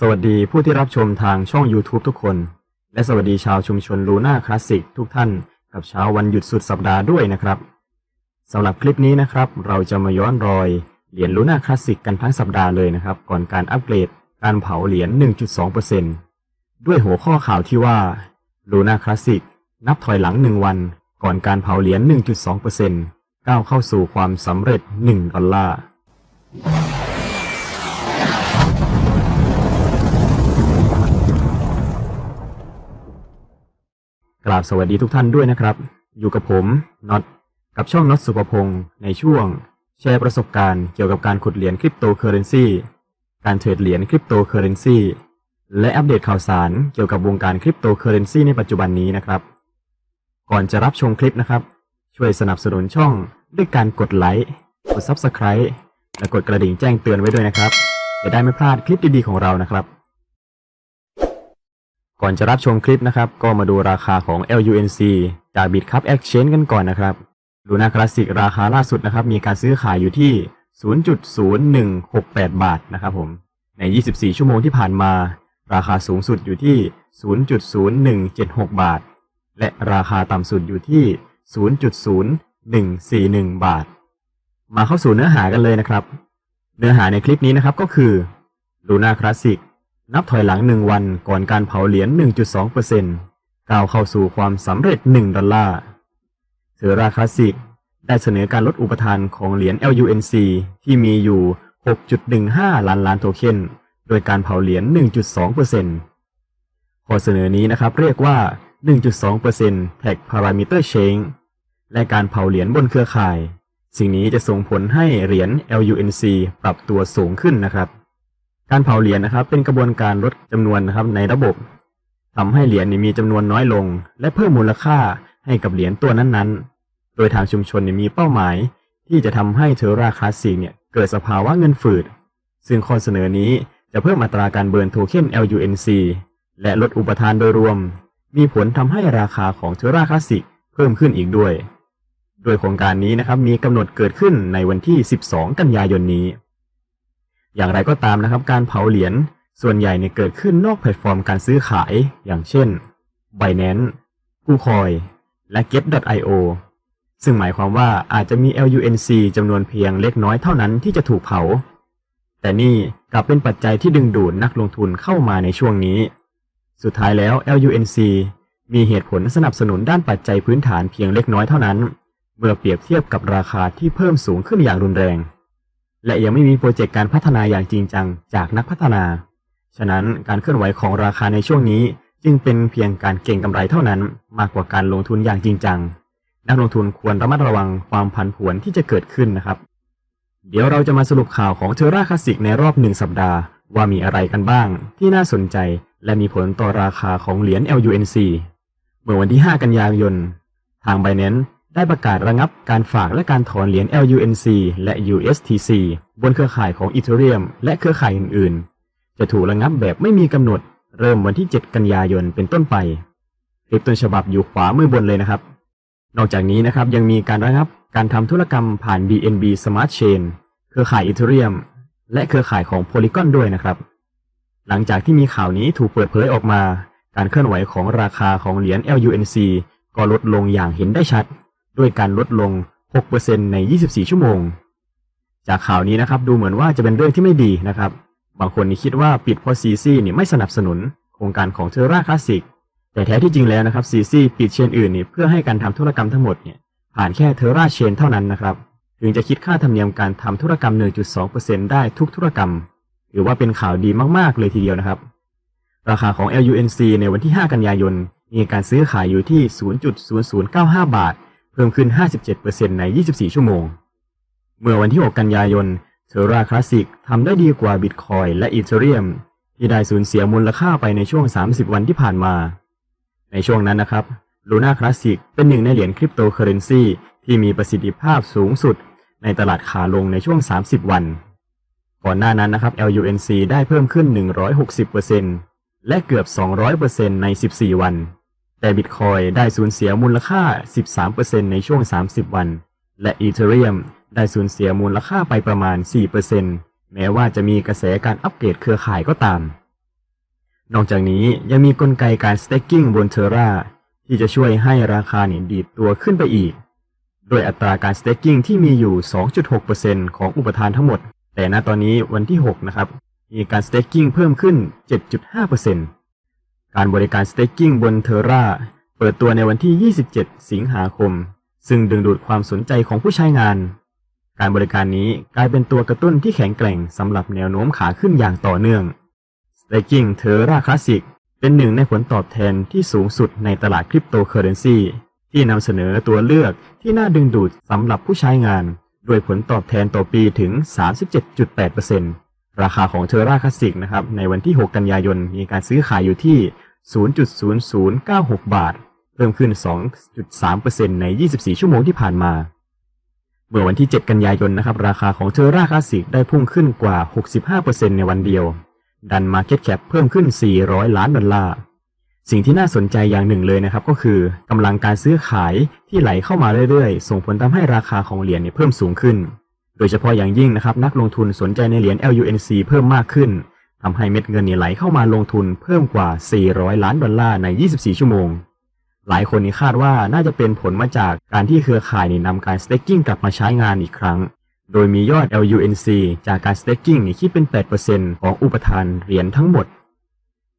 สวัสดีผู้ที่รับชมทางช่อง YouTube ทุกคน และสวัสดีชาวชุมชนลูน่าคลาสสิกทุกท่าน กับเช้าวันหยุดสุดสัปดาห์ด้วยนะครับสำหรับคลิปนี้นะครับ เราจะมาย้อนรอยเหรียญลูน่าคลาสสิกกันทั้งสัปดาห์เลยนะครับ ก่อนการอัปเกรดการเผาเหรียญ 1.2%ด้วยหัวข้อข่าวที่ว่าลูน่าคลาสสิกนับถอยหลัง 1 วัน ก่อนการเผาเหรียญ 1.2%ก้าวเข้าสู่ความสำเร็จ 1 ดอลลาร์ กราบสวัสดีทุกท่านด้วยนะครับ อยู่กับผมน็อตกับช่องน็อตสุภพงศ์ในช่วง แชร์ประสบการณ์เกี่ยวกับการขุดเหรียญคริปโตเคอเรนซีการเทรดเหรียญคริปโตเคอเรนซีและอัปเดตข่าวสารเกี่ยวกับวงการคริปโตเคอเรนซีในปัจจุบันนี้นะครับ ก่อนจะรับชมคลิปนะครับ ช่วยสนับสนุนช่องด้วยการกดไลค์กด Subscribe และกดกระดิ่งแจ้งเตือนไว้ด้วยนะครับ จะได้ไม่พลาดคลิปดีๆของเรานะครับ ก่อนจะรับชมคลิปนะครับ ก็มาดูราคาของ LUNC จาก Bitcup Exchange กันก่อนนะครับลูน่าคลาสสิกราคาล่าสุดนะครับ มีการซื้อขายอยู่ที่ 0.0168 บาทนะครับผม ใน 24 ชั่วโมงที่ผ่านมา ราคาสูงสุดอยู่ที่ 0.0176 บาท และราคาต่ำสุดอยู่ที่ 0.0141 บาท มาเข้าสู่เนื้อหากันเลยนะครับ เนื้อหาในคลิปนี้นะครับก็คือลูน่าคลาสสิก นับถอยหลังหนึ่งวันก่อนการเผาเหรียญ 1.2%ก้าวเข้าสู่ความสำเร็จ 1 ดอลลาร์เทอราคาสสิกได้เสนอการลดอุปทานของเหรียญ LUNC ที่มีอยู่ 6.15 ล้านล้านโทเค็น โดยการเผาเหรียญ 1.2%ข้อเสนอนี้นะครับเรียกว่า 1.2% Tag Parameter Change และการเผาเหรียญบนเครือข่าย สิ่งนี้จะส่งผลให้เหรียญ LUNC ปรับตัวสูงขึ้นนะครับ การเผาเหรียญนะครับ เป็นกระบวนการลดจำนวนนะครับ ในระบบทำให้เหรียญมีจำนวนน้อยลง และเพิ่มมูลค่าให้กับเหรียญตัวนั้นๆ โดยทางชุมชนมีเป้าหมาย ที่จะทำให้เทอราคลาสสิกเนี่ยเกิดสภาวะเงินฝืด ซึ่งข้อเสนอนี้จะเพิ่มอัตราการเบิร์นโทเค็น LUNC และลดอุปทานโดยรวม มีผลทำให้ราคาของเทอราคลาสสิกเพิ่มขึ้นอีกด้วย โดยโครงการนี้นะครับมีกำหนดเกิดขึ้นในวันที่ 12 กันยายนนี้ อย่างไรก็ตามนะครับ การเผาเหรียญส่วนใหญ่เนี่ยเกิดขึ้นนอกแพลตฟอร์มการซื้อขายอย่างเช่น Binance กูคอยและ Get.io ซึ่งหมายความว่าอาจจะมี LUNC จำนวนเพียงเล็กน้อยเท่านั้นที่จะถูกเผา แต่นี่กลับเป็นปัจจัยที่ดึงดูดนักลงทุนเข้ามาในช่วงนี้ สุดท้ายแล้ว LUNC มีเหตุผลสนับสนุนด้านปัจจัยพื้นฐานเพียงเล็กน้อยเท่านั้น เมื่อเปรียบเทียบกับราคาที่เพิ่มสูงขึ้นอย่างรุนแรง และยังไม่มีโปรเจกต์การพัฒนาอย่างจริงจังจากนักพัฒนา ฉะนั้นการเคลื่อนไหวของราคาในช่วงนี้จึงเป็นเพียงการเก็งกำไรเท่านั้นมากกว่าการลงทุนอย่างจริงจัง นักลงทุนควรระมัดระวังความผันผวนที่จะเกิดขึ้นนะครับ เดี๋ยวเราจะมาสรุปข่าวของเทอร่าคลาสสิกในรอบหนึ่งสัปดาห์ ว่ามีอะไรกันบ้าง ที่น่าสนใจ และมีผลต่อราคาของเหรียญ LUNC เมื่อวันที่ 5 กันยายน ทาง Binance ได้ประกาศระงับการฝากและการถอนเหรียญ LUNC และ USTC บนเครือข่ายของ Ethereum และเครือข่ายอื่นๆ จะถูกระงับแบบไม่มีกำหนด เริ่มวันที่ 7 กันยายนเป็นต้นไปคลิปต้นฉบับอยู่ขวามือบนเลยนะครับ นอกจากนี้นะครับยังมีการระงับการทำธุรกรรมผ่าน BNB Smart Chain เครือข่าย Ethereum และเครือข่ายของ Polygon ด้วยนะครับ หลังจากที่มีข่าวนี้ถูกเปิดเผยออกมา การเคลื่อนไหวของราคาของเหรียญ LUNC ก็ลดลงอย่างเห็นได้ชัด ด้วยการลดลง 6%ใน 24 ชั่วโมง จากข่าวนี้นะครับ ดูเหมือนว่าจะเป็นเรื่องที่ไม่ดีนะครับ บางคนนี่คิดว่าปิดเพราะซีซีนี่ไม่สนับสนุน โครงการของเทอร่าคลาสสิก แต่แท้ที่จริงแล้วนะครับซีซีปิดเชนอื่นนี่เพื่อให้การทำธุรกรรมทั้งหมดเนี่ยผ่านแค่เทอร่าเชนเท่านั้นนะครับ ถึงจะคิดค่าธรรมเนียมการทำธุรกรรม 1.2%ได้ทุกธุรกรรมหรือว่าเป็นข่าวดีมากๆ เลยทีเดียวนะครับ ราคาของ LUNC ในวันที่ 5 กันยายนมีการซื้อขายอยู่ที่ 0.0095 บาท เพิ่มขึ้น 57%ใน 24 ชั่วโมง เมื่อวันที่ 6 กันยายนเทอร่าคลาสสิกทำได้ดีกว่า Bitcoin และ Ethereum ที่ได้สูญเสียมูลค่าไปในช่วง 30 วันที่ผ่านมา ในช่วงนั้นนะครับ Luna Classic เป็นหนึ่งในเหรียญคริปโตเคอเรนซีที่มีประสิทธิภาพสูงสุด ในตลาดขาลงในช่วง 30 วัน ก่อนหน้านั้นนะครับ LUNC ได้เพิ่มขึ้น 160%และเกือบ 200%ใน 14 วัน แต่ Bitcoin ได้สูญเสียมูลค่า 13%ในช่วง 30 วัน และ Ethereum ได้สูญเสียมูลค่าไปประมาณ 4%แม้ว่าจะมีกระแสการอัปเกรดเครือข่ายก็ตาม นอกจากนี้ยังมีกลไกการ staking บนเทราที่จะช่วยให้ราคาเนี่ยดีดตัวขึ้นไปอีก โดยอัตราการ staking ที่มีอยู่ 2.6%ของอุปทานทั้งหมด แต่ณตอนนี้วันที่ 6 นะครับ มีการ staking เพิ่มขึ้น 7.5% การบริการ staking บนเทราเปิดตัวในวันที่ 27 สิงหาคม ซึ่งดึงดูดความสนใจของผู้ใช้งาน การบริการนี้กลายเป็นตัวกระตุ้นที่แข็งแกร่งสำหรับแนวโน้มขาขึ้นอย่างต่อเนื่อง Staking Terra Classic เป็นหนึ่งในผลตอบแทนที่สูงสุดในตลาดคริปโตเคอเรนซีที่นำเสนอตัวเลือกที่น่าดึงดูดสำหรับผู้ใช้งานด้วยผลตอบแทนต่อปีถึง 37.8% ราคาของ Terra Classic นะครับในวันที่ 6 กันยายน มีการซื้อขายอยู่ที่ 0.0096 บาท เพิ่มขึ้น 2.3%ใน 24 ชั่วโมงที่ผ่านมา เมื่อวันที่ 7 กันยายนนะครับราคาของเทอร่าคลาสสิกได้พุ่งขึ้นกว่า 65%ในวันเดียว ดัน Market Cap เพิ่มขึ้น 400 ล้านดอลลาร์สิ่งที่น่าสนใจอย่างหนึ่งเลยนะครับก็คือกำลังการซื้อขายที่ไหลเข้ามาเรื่อยๆ ส่งผลทำให้ราคาของเหรียญเนี่ยเพิ่มสูงขึ้น โดยเฉพาะอย่างยิ่งนะครับนักลงทุนสนใจในเหรียญ LUNC เพิ่มมากขึ้นทำให้เม็ดเงินนไหลเข้ามาลงทุนเพิ่มกว่า 400 ล้านดอลลาร์ใน 24 ชั่วโมง หลายคนนี่คาดว่าน่าจะเป็นผลมาจากการที่เครือข่ายนี่นำการ staking กลับมาใช้งานอีกครั้ง โดยมียอด LUNC จากการ staking นี่คิดเป็น 8%ของอุปทานเหรียญทั้งหมด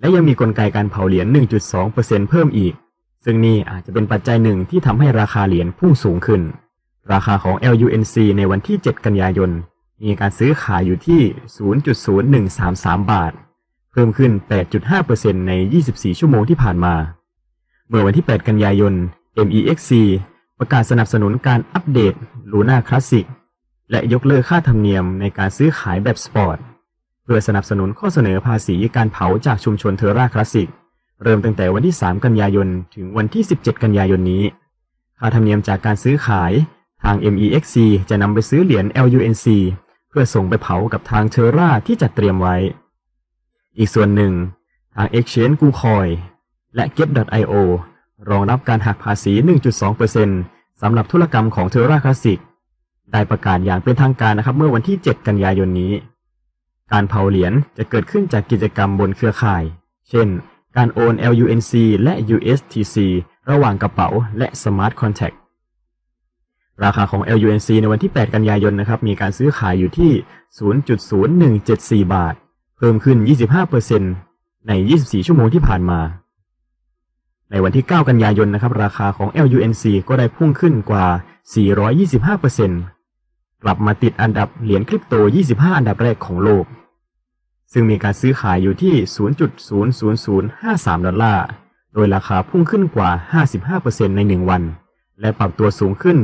และยังมีกลไกการเผาเหรียญ 1.2%เพิ่มอีก ซึ่งนี่อาจจะเป็นปัจจัยหนึ่งที่ทำให้ราคาเหรียญพุ่งสูงขึ้น ราคาของ LUNC ในวันที่ 7 กันยายน มีการซื้อขายอยู่ที่ 0.0133 บาท เพิ่มขึ้น 8.5%ใน 24 ชั่วโมงที่ผ่านมา เมื่อวันที่ 8 กันยายน MEXC ประกาศสนับสนุนการอัปเดต Luna Classic และยกเลิกค่าธรรมเนียมในการซื้อขายแบบสปอร์ต เพื่อสนับสนุนข้อเสนอภาษีการเผาจากชุมชนเทอร่าคลาสสิก เริ่มตั้งแต่วันที่ 3 กันยายน ถึงวันที่ 17 กันยายนนี้ ค่าธรรมเนียมจากการซื้อขาย ทาง MEXC จะนำไปซื้อเหรียญ LUNC เพื่อส่งไปเผากับทางเทอร่าที่จัดเตรียมไว้ อีกส่วนหนึ่ง ทาง Exchange กูคอยและ Get.io รองรับการหักภาษี 1.2%สำหรับธุรกรรมของ Terra Classic ได้ประกาศอย่างเป็นทางการนะครับเมื่อวันที่ 7 กันยายนนี้ การเผาเหรียญจะเกิดขึ้นจากกิจกรรมบนเครือข่าย เช่น การโอน LUNC และ USTC ระหว่างกระเป๋าและ Smart Contract ราคาของ LUNC ในวันที่ 8 กันยายนนะครับ มีการซื้อขายอยู่ที่ 0.0174 บาท เพิ่มขึ้น 25%ใน 24 ชั่วโมงที่ผ่านมา ในวันที่ 9 กันยายนนะครับ ราคาของ LUNC ก็ได้พุ่งขึ้นกว่า 425%กลับมาติดอันดับเหรียญคริปโต 25 อันดับแรกของโลก ซึ่งมีการซื้อขายอยู่ที่ 0.00053 ดอลลาร์ โดยราคาพุ่งขึ้นกว่า 55%ใน 1 วัน และปรับตัวสูงขึ้น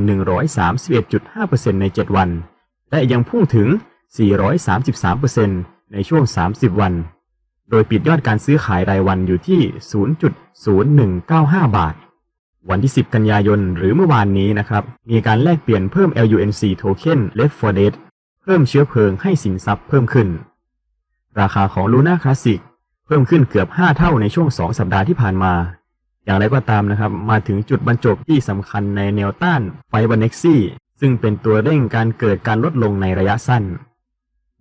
131.5%ใน 7 วัน และยังพุ่งถึง 433%ในช่วง 30 วัน โดยปิดยอดการซื้อขายรายวันอยู่ที่ 0.0195 บาท วันที่ 10 กันยายน หรือเมื่อวานนี้นะครับ มีการแลกเปลี่ยนเพิ่ม LUNC Token Left for Dead เพิ่มเชื้อเพลิงให้สินทรัพย์เพิ่มขึ้น ราคาของ Luna Classic เพิ่มขึ้นเกือบ 5 เท่าในช่วง 2 สัปดาห์ที่ผ่านมา อย่างไรก็ตามนะครับ มาถึงจุดบรรจบที่สำคัญในแนวต้านไฟบันเน็กซี่ซึ่งเป็นตัวเร่งการเกิดการลดลงในระยะสั้น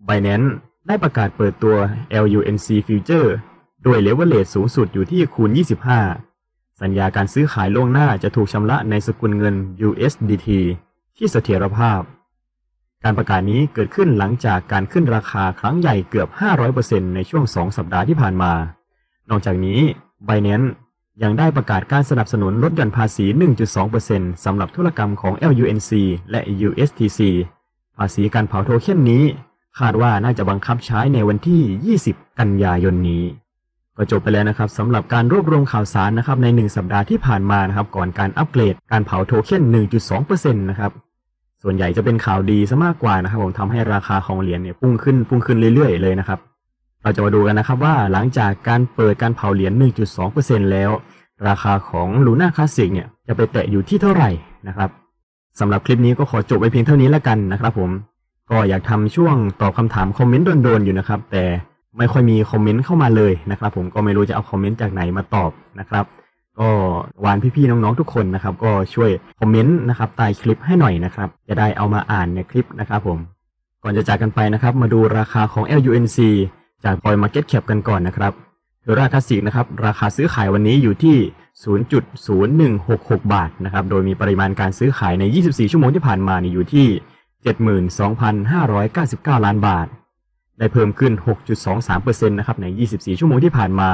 Binance ได้ประกาศเปิดตัว LUNC Future ด้วยเลเวลเลทสูงสุดอยู่ที่คูณ 25 สัญญาการซื้อขายล่วงหน้าจะถูกชำระในสกุลเงิน USDT ที่เสถียรภาพ การประกาศนี้เกิดขึ้นหลังจากการขึ้นราคาครั้งใหญ่เกือบ 500%ในช่วง 2 สัปดาห์ที่ผ่านมา นอกจากนี้ Binance ยังได้ประกาศการสนับสนุนลดหย่อนภาษี 1.2%สำหรับธุรกรรมของ LUNC และ USTC ภาษีการเผาโทเค็นนี้ คาดว่าน่าจะบังคับใช้ในวันที่ 20 กันยายนนี้ ก็จบไปแล้วนะครับสำหรับการรวบรวมข่าวสารนะครับใน 1 สัปดาห์ที่ผ่านมานะครับก่อนการอัปเกรดการเผาโทเค็น 1.2%นะครับส่วนใหญ่จะเป็นข่าวดีซะมากกว่านะครับผมทำให้ราคาของเหรียญเนี่ยพุ่งขึ้นพุ่งขึ้นเรื่อยๆเลยนะครับ เราจะมาดูกันนะครับว่าหลังจากการเปิดการเผาเหรียญ 1.2%แล้ว ราคาของ Luna Classic เนี่ยจะไปแตะอยู่ที่เท่าไหร่นะครับสำหรับคลิปนี้ก็ขอจบไว้เพียงเท่านี้แล้วกันนะครับผมก็อยากทำช่วงตอบคำถามคอมเมนต์โดนๆอยู่นะครับ แต่ไม่ค่อยมีคอมเมนต์เข้ามาเลยนะครับ ผมก็ไม่รู้จะเอาคอมเมนต์จากไหนมาตอบนะครับ ก็วานพี่ๆน้องๆทุกคนนะครับ ก็ช่วยคอมเมนต์นะครับใต้คลิปให้หน่อยนะครับ จะได้เอามาอ่านในคลิปนะครับ ผมก่อนจะจากกันไปนะครับ มาดูราคาของ LUNC จาก Coin Market Cap กันก่อนนะครับเดยราคาสิกนะครับ ราคาซื้อขายวันนี้อยู่ที่ 0.0166 บาทนะครับ โดยมีปริมาณการซื้อขายใน 24 ชั่วโมงที่ผ่านมานี่อยู่ที่ 72,599 ล้านบาท ได้เพิ่มขึ้น 6.23%นะครับ ใน 24 ชั่วโมงที่ผ่านมา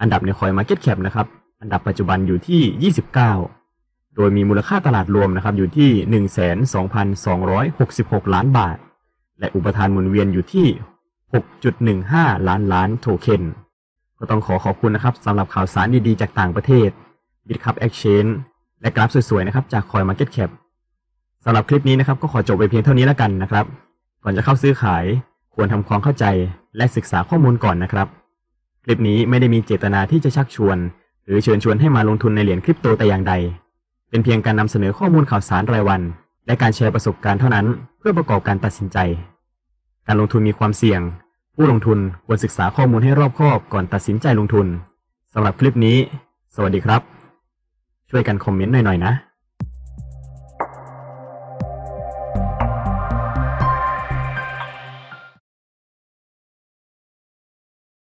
อันดับในคอย Market Cap นะครับ อันดับปัจจุบันอยู่ที่ 29 โดยมีมูลค่าตลาดรวมนะครับ อยู่ที่ 12,266 ล้านบาท และอุปทานหมุนเวียนอยู่ที่ 6.15 ล้านล้านโทเค็น ก็ต้องขอขอบคุณนะครับสำหรับข่าวสารดีๆ จากต่างประเทศ Bitcup Exchange และกราฟสวยๆ นะครับ จาก Coin Market Cap สำหรับคลิปนี้นะครับ ก็ขอจบไปเพียงเท่านี้แล้วกันนะครับ ก่อนจะเข้าซื้อขาย ควรทำความเข้าใจและศึกษาข้อมูลก่อนนะครับ คลิปนี้ไม่ได้มีเจตนาที่จะชักชวน หรือเชิญชวนให้มาลงทุนในเหรียญคริปโตแต่อย่างใด เป็นเพียงการนำเสนอข้อมูลข่าวสารรายวัน และการแชร์ประสบการณ์เท่านั้น เพื่อประกอบการตัดสินใจ การลงทุนมีความเสี่ยง ผู้ลงทุนควรศึกษาข้อมูลให้รอบคอบก่อนตัดสินใจลงทุนสำหรับคลิปนี้ สวัสดีครับ ช่วยกันคอมเมนต์หน่อยๆนะ